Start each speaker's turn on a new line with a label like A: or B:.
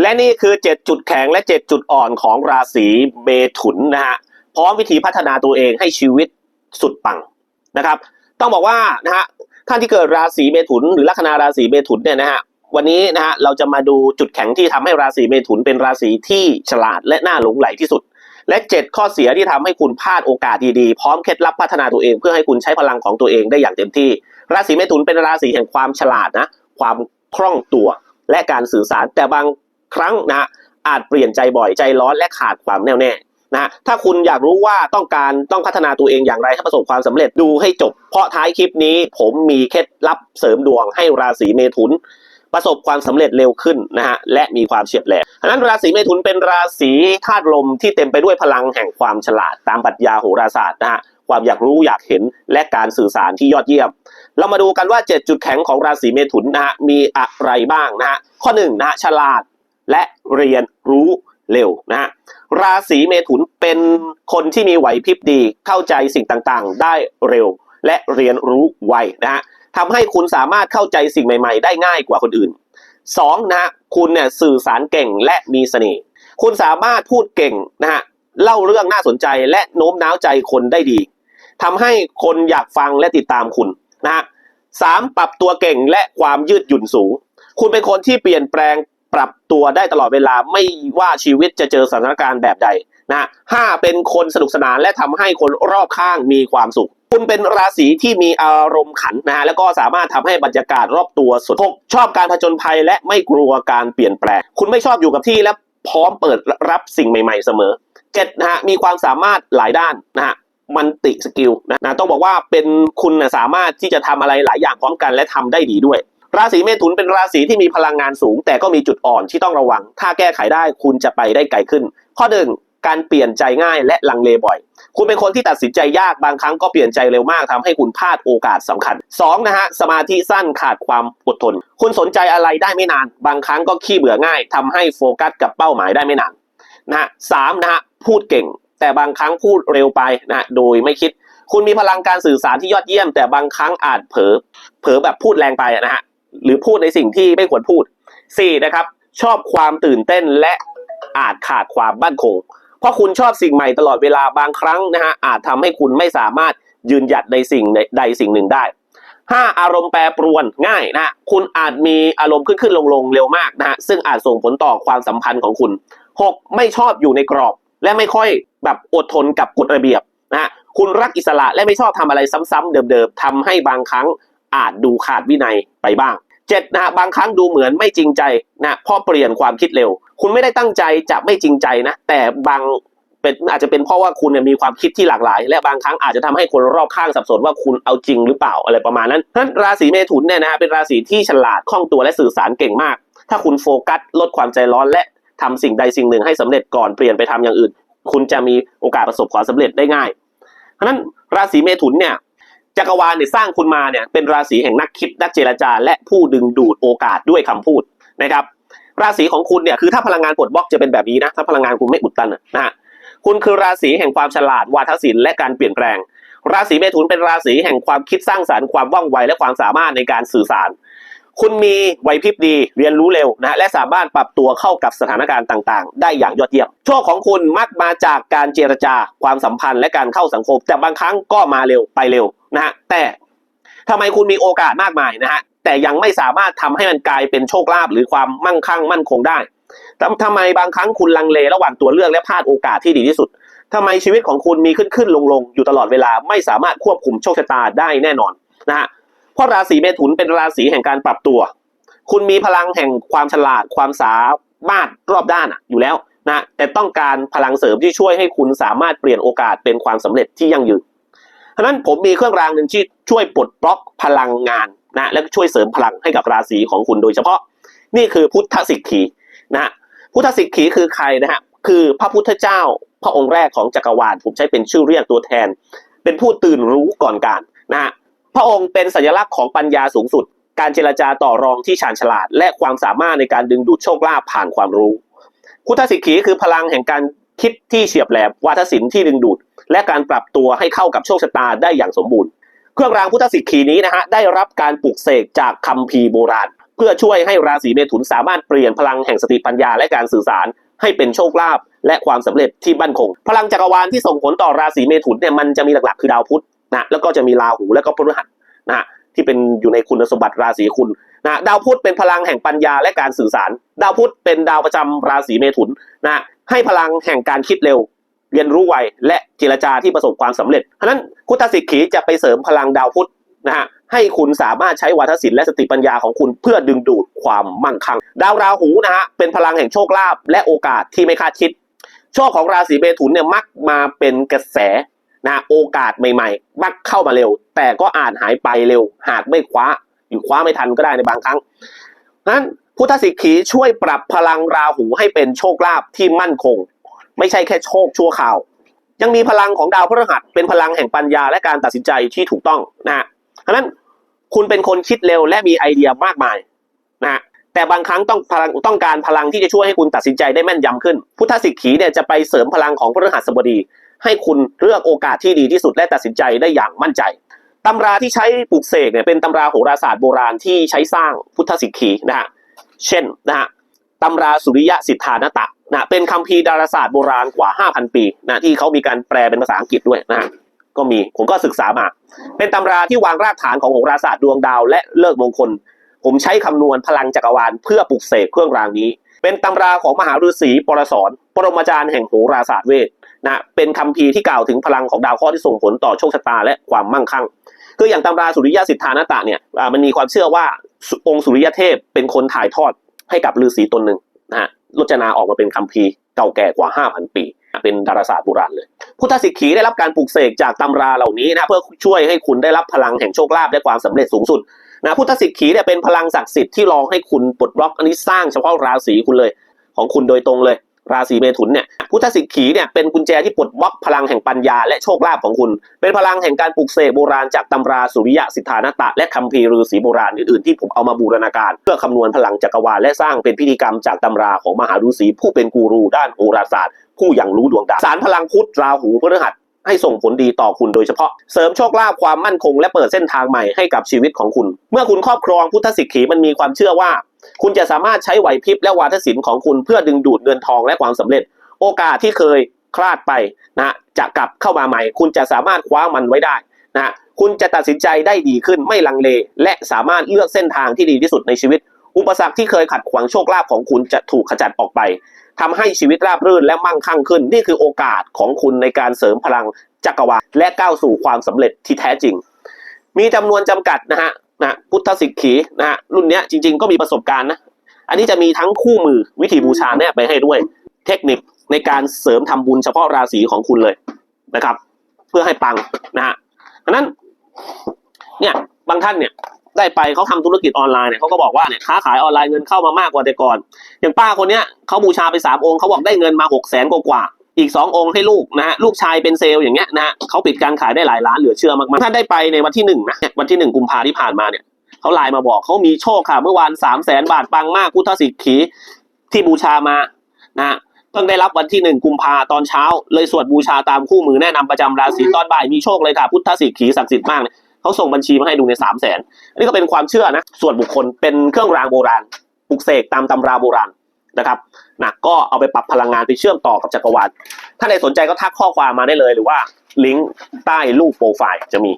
A: และนี่คือ 7 จุดแข็งและ 7 จุดอ่อนของราศีเมถุนนะฮะพร้อมวิธีพัฒนาตัวเองให้ชีวิตสุดปังนะครับ ต้องบอกว่านะฮะท่านที่เกิดราศีเมถุน หรือลัคนาราศีเมถุนเนี่ยนะฮะวันนี้นะฮะเราจะมาดูจุดแข็งที่ทำให้ราศีเมถุนเป็นราศีที่ฉลาดและน่าหลงไหลที่สุด และ 7 ข้อเสียที่ทำให้คุณพลาดโอกาสดีๆ พร้อมเคล็ดลับพัฒนาตัวเองเพื่อให้คุณใช้พลังของตัวเองได้อย่างเต็มที่ ราศีเมถุนเป็นราศีแห่งความฉลาดนะความคล่องตัวและการสื่อสารแต่บาง ครั้งนะฮะอาจเปลี่ยนใจบ่อยใจร้อนและขาดความแน่วแน่นะฮะถ้าคุณอยากรู้ว่าต้องการต้องพัฒนาตัวเองอย่างไรให้ประสบความสำเร็จดูให้จบ เพราะท้ายคลิปนี้ผมมีเคล็ดลับเสริมดวงให้ราศีเมถุน ประสบความสำเร็จเร็วขึ้นนะฮะและมีความเฉียบแหลมฉะนั้นราศีเมถุนเป็นราศีธาตุลมที่เต็มไปด้วยพลังแห่งความฉลาดตามปรัชญาโหราศาสตร์นะฮะความอยากรู้อยากเห็นและการสื่อสารที่ยอดเยี่ยม เรามาดูกันว่า 7 จุดแข็งของราศีเมถุนนะฮะมีอะไรบ้างนะฮะข้อ1นงนะฮะฉลาด และเรียนรู้เร็วนะฮะราศีเมถุนเป็นคนที่มีไหวพริบดีเข้าใจสิ่งต่างๆ ได้เร็ว และเรียนรู้ไวนะฮะทำให้คุณสามารถเข้าใจสิ่งใหม่ๆ ได้ง่ายกว่าคนอื่นสองนะฮะคุณเนี่ยสื่อสารเก่งและมีเสน่ห์คุณสามารถพูดเก่งนะฮะเล่าเรื่องน่าสนใจและโน้มน้าวใจคนได้ดีทำให้คนอยากฟังและติดตามคุณนะฮะสามปรับตัวเก่งและความยืดหยุ่นสูง คุณเป็นคนที่เปลี่ยนแปลง ปรับตัวได้ตลอดเวลาไม่ว่าชีวิตจะเจอสถานการณ์แบบใดนะห้าเป็นคนสนุกสนานและทำให้คนรอบข้างมีความสุข คุณเป็นราศีที่มีอารมณ์ขันนะฮะแล้วก็สามารถทำให้บรรยากาศรอบตัวสดหกชอบการผจญภัยและไม่กลัวการเปลี่ยนแปลง คุณไม่ชอบอยู่กับที่และพร้อมเปิดรับสิ่งใหม่ ๆ เสมอเจ็ดนะฮะมีความสามารถหลายด้านนะฮะมันติสกิลนะนะต้องบอกว่าเป็นคุณนะสามารถที่จะทำอะไรหลายอย่างพร้อมกันและทำได้ดีด้วย ราศีเมถุนเป็นราศีที่มีพลังงานสูง แต่ก็มีจุดอ่อนที่ต้องระวัง ถ้าแก้ไขได้คุณจะไปได้ไกลขึ้น ข้อหนึ่งการเปลี่ยนใจง่ายและลังเลบ่อย คุณเป็นคนที่ตัดสินใจยากบางครั้งก็เปลี่ยนใจเร็วมากทำให้คุณพลาดโอกาสสำคัญสองนะฮะสมาธิสั้นขาดความอดทน คุณสนใจอะไรได้ไม่นาน บางครั้งก็ขี้เบื่อง่ายทำให้โฟกัสกับเป้าหมายได้ไม่นานนะฮะสามนะฮะพูดเก่ง แต่บางครั้งพูดเร็วไปนะฮะโดยไม่คิด คุณมีพลังการสื่อสารที่ยอดเยี่ยม แต่บางครั้งอาจเผลอเผลอแบบพูดแรงไปนะฮะ หรือพูดในสิ่งที่ไม่ควรพูดสี่นะครับ ชอบความตื่นเต้นและอาจขาดความมั่นคง เพราะคุณชอบสิ่งใหม่ตลอดเวลาบางครั้งนะฮะอาจทำให้คุณไม่สามารถยืนหยัดในสิ่งใดสิ่งหนึ่งได้ห้าอารมณ์แปรปรวนง่ายนะคุณอาจมีอารมณ์ขึ้นขึ้นลงลงเร็วมากนะฮะซึ่งอาจส่งผลต่อความสัมพันธ์ของคุณหกไม่ชอบอยู่ในกรอบ และไม่ค่อยแบบอดทนกับกฎระเบียบนะฮะคุณรักอิสระและไม่ชอบทำอะไรซ้ำๆเดิมๆทำให้บางครั้ง อาจดูขาดวินัยไปบ้างเจ็ดนะฮะบางครั้งดูเหมือนไม่จริงใจนะเพราะเปลี่ยนความคิดเร็ว คุณไม่ได้ตั้งใจจะไม่จริงใจนะ แต่บางเป็นอาจจะเป็นเพราะว่าคุณเนี่ยมีความคิดที่หลากหลาย และบางครั้งอาจจะทำให้คนรอบข้างสับสนว่าคุณเอาจริงหรือเปล่าอะไรประมาณนั้นเพรานั้นราศีเมถุนเนี่ยนะฮะเป็นราศีที่ฉลาดคล่องตัวและสื่อสารเก่งมาก ถ้าคุณโฟกัสลดความใจร้อนและทำสิ่งใดสิ่งหนึ่งให้สำเร็จก่อนเปลี่ยนไปทำอย่างอื่น คุณจะมีโอกาสประสบความสำเร็จได้ง่ายเพราะนั้นราศีเมถุนเนี่ย จักรวาลเนี่ยสร้างคุณมาเนี่ยเป็นราศีแห่งนักคิดนักเจรจา และผู้ดึงดูดโอกาสด้วยคำพูดนะครับราศีของคุณเนี่ยคือถ้าพลังงานปลดบล็อกจะเป็นแบบนี้นะถ้าพลังงานคุณไม่อุดตันนะฮะคุณคือราศีแห่งความฉลาดวาทศิลป์และการเปลี่ยนแปลง ราศีเมถุนเป็นราศีแห่งความคิดสร้างสรรค์ความว่องไวและความสามารถในการสื่อสาร คุณมีไหวพริบดีเรียนรู้เร็วนะฮะและสามารถปรับตัวเข้ากับสถานการณ์ต่างๆ ได้อย่างยอดเยี่ยมโชคของคุณมักมาจากการเจรจาความสัมพันธ์และการเข้าสังคม แต่บางครั้งก็มาเร็วไปเร็วนะฮะแต่ทำไมคุณมีโอกาสมากมายนะฮะแต่ยังไม่สามารถทำให้มันกลายเป็นโชคลาภหรือความมั่งคั่งมั่นคงได้ทำทำไมบางครั้งคุณลังเลระหว่างตัวเลือกและพลาดโอกาสที่ดีที่สุดทำไมชีวิตของคุณมีขึ้นขึ้นลงลงอยู่ตลอดเวลาไม่สามารถควบคุมโชคชะตาได้แน่นอนนะฮะ เพราะราศีเมถุนเป็นราศีแห่งการปรับตัว คุณมีพลังแห่งความฉลาดความสามารถรอบด้านอยู่แล้วนะแต่ต้องการพลังเสริมที่ช่วยให้คุณสามารถเปลี่ยนโอกาสเป็นความสำเร็จที่ยั่งยืนฉะนั้นผมมีเครื่องรางหนึ่งที่ช่วยปลดบล็อกพลังงานนะและช่วยเสริมพลังให้กับราศีของคุณโดยเฉพาะ นี่คือพุทธสิกขีนะฮะพุทธสิกขีคือใครนะฮะคือพระพุทธเจ้าพระองค์แรกของจักรวาลผมใช้เป็นชื่อเรียกตัวแทน เป็นผู้ตื่นรู้ก่อนการนะฮะ พระองค์เป็นสัญลักษณ์ของปัญญาสูงสุด การเจรจาต่อรองที่ชาญฉลาด และความสามารถในการดึงดูดโชคลาภผ่านความรู้พุทธสิกขีคือพลังแห่งการคิดที่เฉียบแหลมวาทศิลป์ที่ดึงดูด และการปรับตัวให้เข้ากับโชคชะตาได้อย่างสมบูรณ์ เครื่องรางพุทธสิกขีนี้นะฮะได้รับการปลุกเสกจากคัมภีร์โบราณ เพื่อช่วยให้ราศีเมถุนสามารถเปลี่ยนพลังแห่งสติปัญญาและการสื่อสาร ให้เป็นโชคลาภและความสำเร็จที่มั่นคง พลังจักรวาลที่ส่งผลต่อราศีเมถุนเนี่ยมันจะมีหลักๆคือดาวพุธ นะแล้วก็จะมีราหูและก็พฤหัสนะที่เป็นอยู่ในคุณสมบัติราศีคุณนะดาวพุธเป็นพลังแห่งปัญญาและการสื่อสาร ดาวพุธเป็นดาวประจำราศีเมถุนนะให้พลังแห่งการคิดเร็ว เรียนรู้ไวและเจรจาที่ประสบความสำเร็จฉะนั้นคุตสิกขีจะไปเสริมพลังดาวพุธนะฮะให้คุณสามารถใช้วาทศิลป์และสติปัญญาของคุณเพื่อดึงดูดความมั่งคั่ง ดาวราหูนะฮะเป็นพลังแห่งโชคลาภและโอกาสที่ไม่คาดคิด โชคของราศีเมถุนเนี่ยมักมาเป็นกระแส นะโอกาสใหม่ๆมักเข้ามาเร็ว แต่ก็อาจหายไปเร็ว หากไม่คว้าหรือคว้าไม่ทันก็ได้ในบางครั้งนั้นพุทธสิกขีช่วยปรับพลังราหูให้เป็นโชคลาภที่มั่นคง ไม่ใช่แค่โชคชั่วคราว ยังมีพลังของดาวพฤหัสเป็นพลังแห่งปัญญาและการตัดสินใจที่ถูกต้องนะฮะฉะนั้นคุณเป็นคนคิดเร็วและมีไอเดียมากมายนะฮะแต่บางครั้งต้องพลังต้องการพลังที่จะช่วยให้คุณตัดสินใจได้แม่นยำขึ้น พุทธสิกขีเนี่ยจะไปเสริมพลังของพฤหัสบดี ให้คุณเลือกโอกาสที่ดีที่สุดและตัดสินใจได้อย่างมั่นใจตำราที่ใช้ปลูกเสกเนี่ยเป็นตำราโหราศาสตร์โบราณที่ใช้สร้างพุทธสิกขีนะฮะเช่นนะฮะตำราสุริยะสิทธานตะนะเป็นคัมภีร์ดาราศาสตร์โบราณกว่า 5,000 ปีนะที่เขามีการแปลเป็นภาษาอังกฤษด้วยนะฮะก็มีผมก็ศึกษามา เป็นตำราที่วางรากฐานของโหราศาสตร์ดวงดาว และเลิกมงคล ผมใช้คำนวณพลังจักรวาลเพื่อปลุกเสกเครื่องรางนี้ เป็นตำราของมหาฤาษีปรสรปรมาจารย์แห่งโหราศาสตร์เวท นะเป็นคัมภีที่กล่าวถึงพลังของดาวเคราะห์ที่ส่งผลต่อโชคชะตาและความมั่งคั่งคืออย่างตำราสุริยะสิทธานตะเนี่ยมันมีความเชื่อว่าองค์สุริยเทพเป็นคนถ่ายทอดให้กับฤาษีตนหนึ่งนะฮะรจนาออกมาเป็นคัมภีเก่าแก่กว่า 5,000 ปี เป็นดาราศาสตร์โบราณเลย พุทธสิกขีได้รับการปลูกเสกจากตำราเหล่านี้นะเพื่อช่วยให้คุณได้รับพลังแห่งโชคลาภและความสำเร็จสูงสุดนะพุทธสิกขีเนี่ยเป็นพลังศักดิ์สิทธิ์ที่รองให้คุณปลดล็อกอันนี้สร้างเฉพาะราศีคุณเลย ของคุณโดยตรงเลย ราศีเมถุนเนี่ยพุทธสิกขีเนี่ยเป็นกุญแจที่ปลดล็อกพลังแห่งปัญญาและโชคลาภของคุณ เป็นพลังแห่งการปลูกเสกโบราณจากตำราสุริยะสิทธานตะ และคัมภีร์ฤาษีโบราณอื่นๆที่ผมเอามาบูรณาการ เพื่อคำนวณพลังจักรวาลและสร้างเป็นพิธีกรรมจากตำราของมหาฤาษีผู้เป็นกูรูด้านโหราศาสตร์ ผู้อย่างรู้ดวงดาวสารพลังพุทธราหูพฤหัสให้ส่งผลดีต่อคุณโดยเฉพาะ เสริมโชคลาภความมั่นคงและเปิดเส้นทางใหม่ให้กับชีวิตของคุณ เมื่อคุณครอบครองพุทธสิกขีมันมีความเชื่อว่า คุณจะสามารถใช้ไหวพริบและวาทศิลป์ของคุณเพื่อดึงดูดเงินทองและความสำเร็จ โอกาสที่เคยคลาดไปนะจะกลับเข้ามาใหม่ คุณจะสามารถคว้ามันไว้ได้นะคุณจะตัดสินใจได้ดีขึ้นไม่ลังเล และสามารถเลือกเส้นทางที่ดีที่สุดในชีวิต อุปสรรคที่เคยขัดขวางโชคลาภของคุณจะถูกขจัดออกไปทำให้ชีวิตราบรื่นและมั่งคั่งขึ้น นี่คือโอกาสของคุณในการเสริมพลังจักรวาลและก้าวสู่ความสำเร็จที่แท้จริง มีจำนวนจำกัดนะฮะ นะพุทธสิกขีนะฮะรุ่นเนี้ยจริง ๆ ก็มีประสบการณ์นะอันนี้จะมีทั้งคู่มือวิธีบูชาแนบไปให้ด้วย เทคนิคในการเสริมทำบุญเฉพาะราศีของคุณเลยนะครับ เพื่อให้ปังนะฮะดังนั้นเนี่ยบางท่านเนี่ยได้ไปเขาทำธุรกิจออนไลน์เนี่ยเขาก็บอกว่าเนี่ยค้าขายออนไลน์เงินเข้ามามากกว่าแต่ก่อน อย่างป้าคนเนี้ยเขาบูชาไปสามองค์เขาบอกได้เงินมาหกแสนกว่า อีกสององค์ให้ลูกนะฮะลูกชายเป็นเซลล์อย่างเงี้ยนะฮะเขาปิดการขายได้หลายล้านเหลือเชื่อมากๆท่านได้ไปในวันที่หนึ่งนะวันที่หนึ่งกุมภาที่ผ่านมาเนี่ยเขาไลน์มาบอกเขามีโชคค่ะ เมื่อวานสามแสนบาทปังมากพุทธสิกขีที่บูชามานะเพิ่งได้รับวันที่หนึ่งกุมภาตอนเช้า เลยสวดบูชาตามคู่มือแนะนำประจำราศีตอนบ่ายมีโชคเลยค่ะพุทธสิกขีศักดิ์สิทธิ์มากเลยเขาส่งบัญชีมาให้ดูในสามแสนอันนี้ก็เป็นความเชื่อนะส่วนบุคคลเป็นเครื่องรางโบราณปลุกเสกตามตำราโบราณ นะครับนะก็เอาไปปรับพลังงานไปเชื่อมต่อกับจักรวาลถ้าใครสนใจก็ทักข้อความมาได้เลย หรือว่าลิงก์ใต้รูปโปรไฟล์จะมี